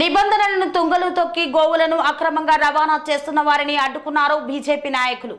నిబంధనలను తుంగలు తొక్కి గోవులను అక్రమంగా రవాణా చేస్తున్న వారిని అడ్డుకున్నారు బీజేపీ నాయకులు.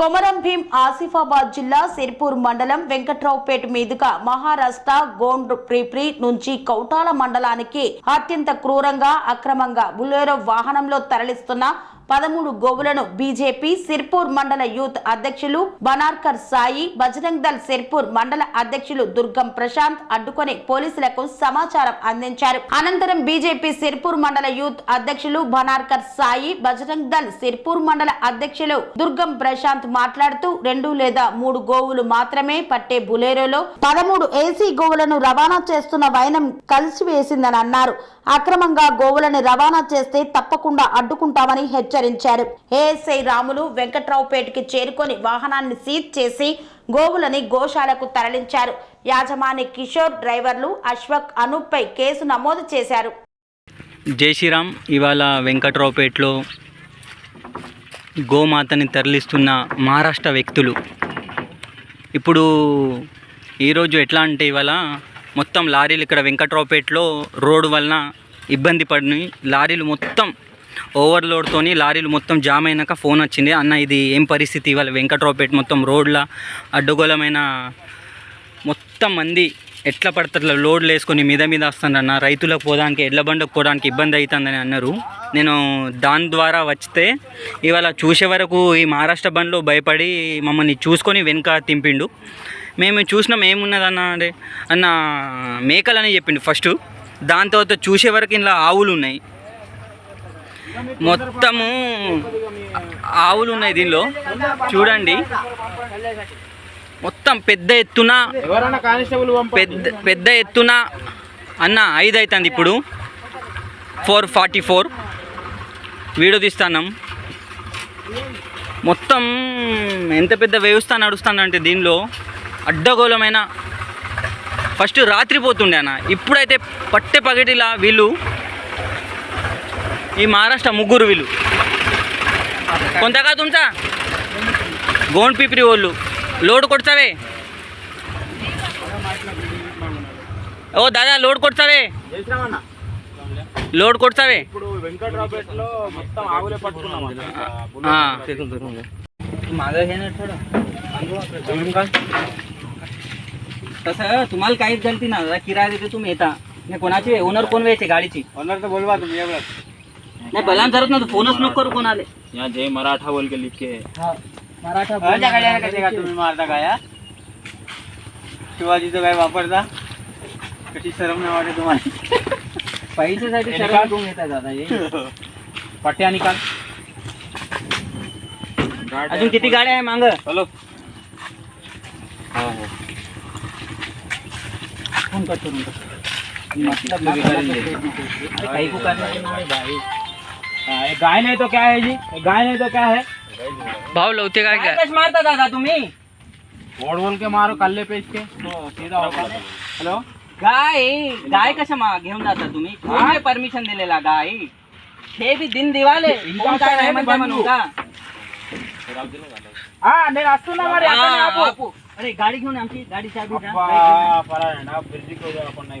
కొమరం భీం ఆసిఫాబాద్ జిల్లా సిర్పూర్ మండలం వెంకట్రావుపేట మీదుగా మహారాష్ట్ర గోండ్ ప్రీప్రి నుంచి కౌటాల మండలానికి అత్యంత క్రూరంగా అక్రమంగా బులేరో వాహనంలో తరలిస్తున్న పదమూడు గోవులను బీజేపీ సిర్పూర్ మండల యూత్ అధ్యక్షులు బనార్కర్ సాయి బజరంగ్ దల్ సిర్పూర్ మండల అధ్యక్షులు దుర్గం ప్రశాంత్ అడ్డుకొని పోలీసులకు సమాచారం అందించారు. అనంతరం బీజేపీ సిర్పూర్ మండల యూత్ అధ్యక్షులు బనార్కర్ సాయి బజరంగ్ దల్ సిర్పూర్ మండల అధ్యక్షులు దుర్గం ప్రశాంత్ మాట్లాడుతూ రెండు లేదా మూడు గోవులు మాత్రమే పట్టే బులేరోలో పదమూడు ఏసీ గోవులను రవాణా చేస్తున్న వైనం కలిసివేసిందని అన్నారు. అక్రమంగా గోవులను రవాణా చేస్తే తప్పకుండా అడ్డుకుంటామని హెచ్చరించారు ఏఎస్ఐ రాములు వెంకట్రావుపేటకి చేరుకొని వాహనాన్ని సీజ్ చేసి గోవులని గోశాలకు తరలించారు. యాజమాని కిషోర్ డ్రైవర్లు అశ్వక్ అనూప్పై కేసు నమోదు చేశారు. జై శ్రీరామ్. ఇవాళ వెంకట్రావుపేటలో గోమాతని తరలిస్తున్న మహారాష్ట్ర వ్యక్తులు. ఇప్పుడు ఈరోజు ఎట్లా అంటే ఇవాళ మొత్తం లారీలు ఇక్కడ వెంకట్రావుపేటలో రోడ్డు వలన ఇబ్బంది పడినాయి. లారీలు మొత్తం ఓవర్లోడ్తోని లారీలు మొత్తం జామ్ అయినాక ఫోన్ వచ్చింది అన్న ఇది ఏం పరిస్థితి? ఇవాళ వెంకట్రావుపేట మొత్తం రోడ్ల అడ్డగోలమైన మొత్తం మంది ఎట్లా పడతారు? లోడ్లు వేసుకొని మీద మీద వస్తానన్న రైతులకు పోవడానికి ఎడ్ల బండకు పోవడానికి ఇబ్బంది అవుతుందని అన్నారు. నేను దాని ద్వారా వచ్చితే ఇవాళ చూసే వరకు ఈ మహారాష్ట్ర బండ్లో భయపడి మమ్మల్ని చూసుకొని వెనుక తింపిండు. మేము చూసినాం ఏమున్నదన్న అంటే అన్న మేకలని చెప్పిండు ఫస్ట్. దాని తర్వాత చూసే వరకు ఇలా ఆవులు ఉన్నాయి మొత్తము ఆవులు ఉన్నాయి దీనిలో. చూడండి. మొత్తం పెద్ద ఎత్తున పెద్ద పెద్ద ఎత్తున అన్న ఐదు అవుతుంది ఇప్పుడు. ఫోర్ ఫార్టీ ఫోర్ వీడియో తీస్తానం. మొత్తం ఎంత పెద్ద వ్యవస్థ నడుస్తానంటే దీనిలో అడ్డగోళమైన ఫస్ట్ రాత్రి పోతుండే అన్న. ఇప్పుడైతే పట్టె పగటిలా వీళ్ళు ఈ మహారాష్ట్ర ముగ్గురు వీళ్ళు కొంతగా తుమ్సా గోండ్ పిపిరి వాళ్ళు లోడ్ కొడతావే ఓ దాదా లోడ్ కొడతావే చేసినామన్నా లోడ్ కొడతావే ఇప్పుడు వెంకట్రావుపేటలో మొత్తం ఆవులే పట్టుకున్నాం हाँ मागं हे ना थोडं तसं तुम्हाला काहीच गलती ना जरा किराया देते तुम्ही येता नाही कोणाची ओनर कोण व्हायचे गाडीची ओनर तो बोलवा तुम्ही एवढं नाही बलान करत ना फोनच नको करू कोणाले. यहाँ जय मराठा बोल के लिख. के मराठा कसे का तुम्ही मारता काय हा? शिवाजीचं काय वापरता? कशी शरम नाही वाटत तुम्हाला? पैशासाठी हे शरम निकाल. करून घेतात दादा हे? पट्ट्या निकाल. अजून किती गाड्या आहे मांग? चलो फ़ोन कट करून मतलब काही को करना नहीं है भाई हाँ, ये हाँ, गाय नहीं तो क्या है जी? गाय नहीं तो क्या है? भाव लौते गाय क्या मारता दादा तुम्हें? बोल बोल के मारो कल्ले पे इसके। तो सीधा होगा हेलो? गाय गाय कशा घेऊन जाता तुम्हें? परमिशन दे लेला गाय. छे भी दिन दिवाले. काय नाही म्हणता म्हणू हाँ, अरे गाडी घेऊन आमची. गाडी चाबी आपण नाही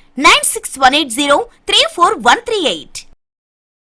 Nine six one eight zero three four one three eight